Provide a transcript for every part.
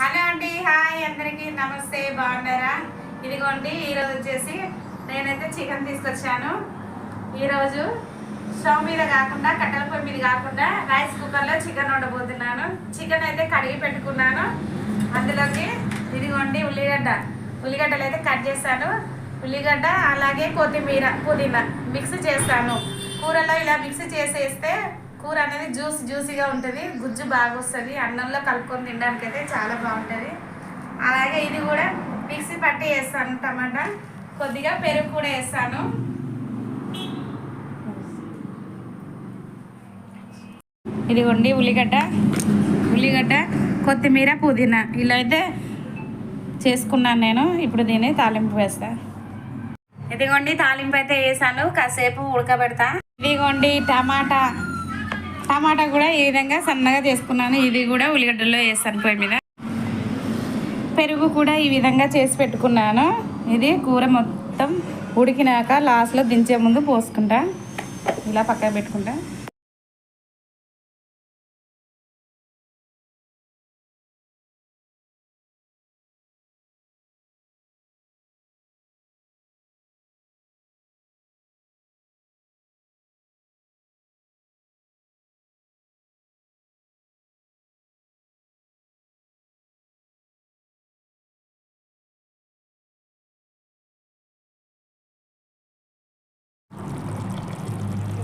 Hello అండి hi అందరికీ నమస్తే బాగున్నారా? ఇదిగోండి ఈరోజు వచ్చేసి నేనైతే చికెన్ తీసుకొచ్చాను. ఈరోజు స్టవ్ మీద కాకుండా కట్టెల పొయ్యి మీద కాకుండా రైస్ కుక్కర్లో చికెన్ వండబోతున్నాను. చికెన్ అయితే కడిగి పెట్టుకున్నాను. అందులోకి ఇదిగోండి ఉల్లిగడ్డ. ఉల్లిగడ్డలు అయితే కట్ చేస్తాను ఉల్లిగడ్డ అలాగే కొత్తిమీర పుదీనా మిక్స్ చేస్తాను కూరలో ఇలా మిక్స్ చేసేస్తే కూర అనేది జ్యూస్ జ్యూసీగా ఉంటుంది గుజ్జు బాగా వస్తుంది అన్నంలో కలుపుకొని తినడానికి అయితే చాలా బాగుంటుంది. అలాగే ఇది కూడా మిక్సీ పట్టి వేస్తాను టమాటా. కొద్దిగా పెరుగు కూడా వేస్తాను. ఇదిగోండి ఉల్లిగడ్డ. ఉల్లిగడ్డ కొత్తిమీర పుదీనా. ఇలా అయితే చేసుకున్నాను నేను. ఇప్పుడు దీన్ని తాలింపు వేస్తా. ఇదిగోండి తాలింపు అయితే వేసాను. కాసేపు ఉడకబెడతా. ఇదిగోండి టమాటా. టమాటా కూడా ఈ విధంగా సన్నగా చేసుకున్నాను. ఇది కూడా ఉల్లిగడ్డలో వేస్తాను పొయ్యి మీద. పెరుగు కూడా ఈ విధంగా చేసి పెట్టుకున్నాను. ఇది కూర మొత్తం ఉడికినాక లాస్ట్లో దించే ముందు పోసుకుంటా. ఇలా పక్కన పెట్టుకుంటా.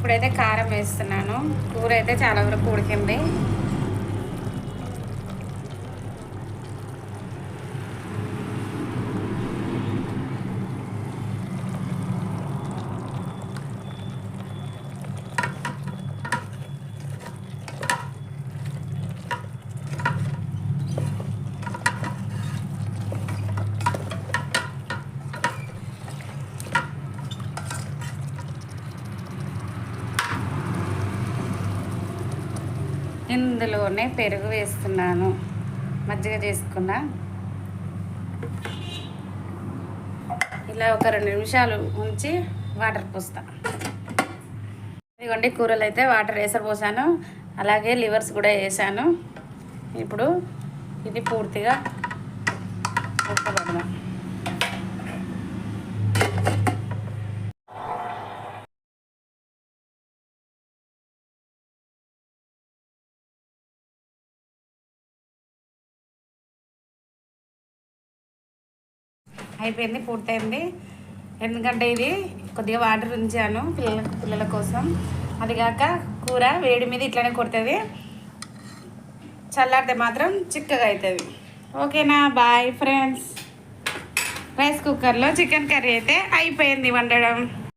ఇప్పుడైతే కారం వేస్తున్నాను. కూర అయితే చాలా వరకు ఉడికింది. ఇందులోనే పెరుగు వేస్తున్నాను. మజ్జిగ చేసుకున్న. ఇలా ఒక రెండు నిమిషాలు ఉంచి వాటర్ పోస్తా. ఇదిగోండి కూరలు అయితే వాటర్ వేసరిపోసాను అలాగే లివర్స్ కూడా వేసాను. ఇప్పుడు ఇది పూర్తిగా అయిపోయింది పూర్తయింది. ఎందుకంటే ఇది కొద్దిగా వాటర్ ఉంచాను పిల్లల పిల్లల కోసం. అది కాక కూర వేడి మీద ఇట్లనే కొడుతుంది. చల్లారితే మాత్రం చిక్కగా అవుతుంది ఓకేనా? Bye friends. రైస్ కుక్కర్లో చికెన్ కర్రీ అయితే అయిపోయింది వండడం.